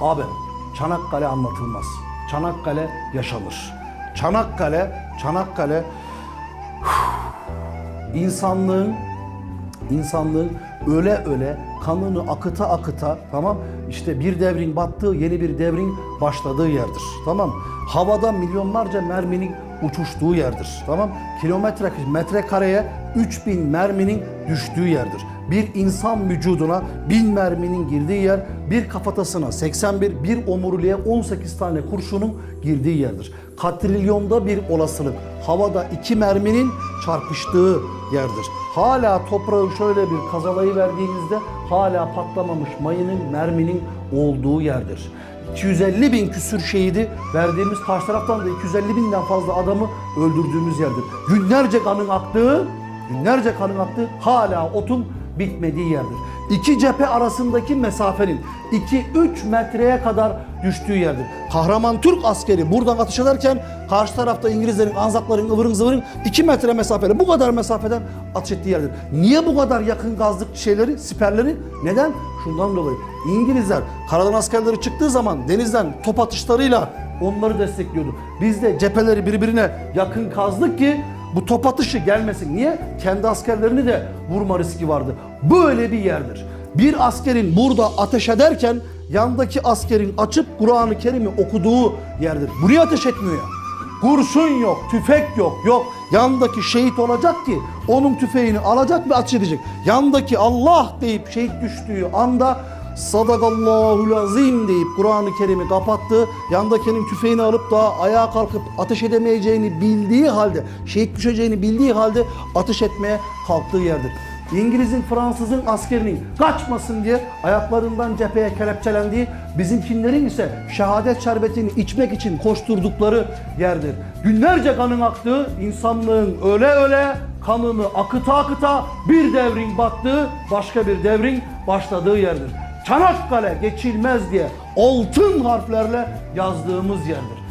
Abi Çanakkale anlatılmaz. Çanakkale yaşanır. Çanakkale, Çanakkale insanlığın insanlığın öle öle kanını akıta akıta tamam işte bir devrin battığı yeni bir devrin başladığı yerdir tamam havada milyonlarca merminin uçuştuğu yerdir tamam kilometre metrekareye 3000 merminin düştüğü yerdir bir insan vücuduna 1000 merminin girdiği yer bir kafatasına 81 bir omuriliğe 18 tane kurşunun girdiği yerdir katrilyonda bir olasılık havada iki merminin çarpıştığı yerdir hala toprağı şöyle bir kazalayı verdiğinizde hala patlamamış mayının merminin olduğu yerdir. 250 bin küsür şehidi verdiğimiz karşı taraftan da 250 binden fazla adamı öldürdüğümüz yerdir. Günlerce kanın aktığı, günlerce kanın aktığı hala otun bitmediği yerdir. İki cephe arasındaki mesafenin 2-3 metreye kadar düştüğü yerdir. Kahraman Türk askeri buradan atış ederken karşı tarafta İngilizlerin, Anzakların, ıvırın zıvırın 2 metre mesafede bu kadar mesafeden atış ettiği yerdir. Niye bu kadar yakın gazlık şeyleri, siperleri? Neden? Şundan dolayı. İngilizler karadan askerleri çıktığı zaman denizden top atışlarıyla onları destekliyordu. Biz de cepheleri birbirine yakın kazdık ki bu top atışı gelmesin. Niye? Kendi askerlerini de vurma riski vardı. Böyle bir yerdir. Bir askerin burada ateş ederken yandaki askerin açıp Kur'an-ı Kerim'i okuduğu yerdir. Buraya ateş etmiyor ya. Kurşun yok, tüfek yok, yok. Yandaki şehit olacak ki onun tüfeğini alacak ve ateş edecek. Yandaki Allah deyip şehit düştüğü anda Sadakallahul azim deyip Kur'an-ı Kerim'i kapattı. Yandakinin tüfeğini alıp da ayağa kalkıp ateş edemeyeceğini bildiği halde, şehit düşeceğini bildiği halde ateş etmeye kalktığı yerdir. İngiliz'in, Fransız'ın askerinin kaçmasın diye ayaklarından cepheye kelepçelendiği, bizimkinlerin ise şehadet şerbetini içmek için koşturdukları yerdir. Günlerce kanın aktığı, insanlığın öle öle kanını akıta akıta bir devrin battığı, başka bir devrin başladığı yerdir. Çanakkale geçilmez diye altın harflerle yazdığımız yerdir.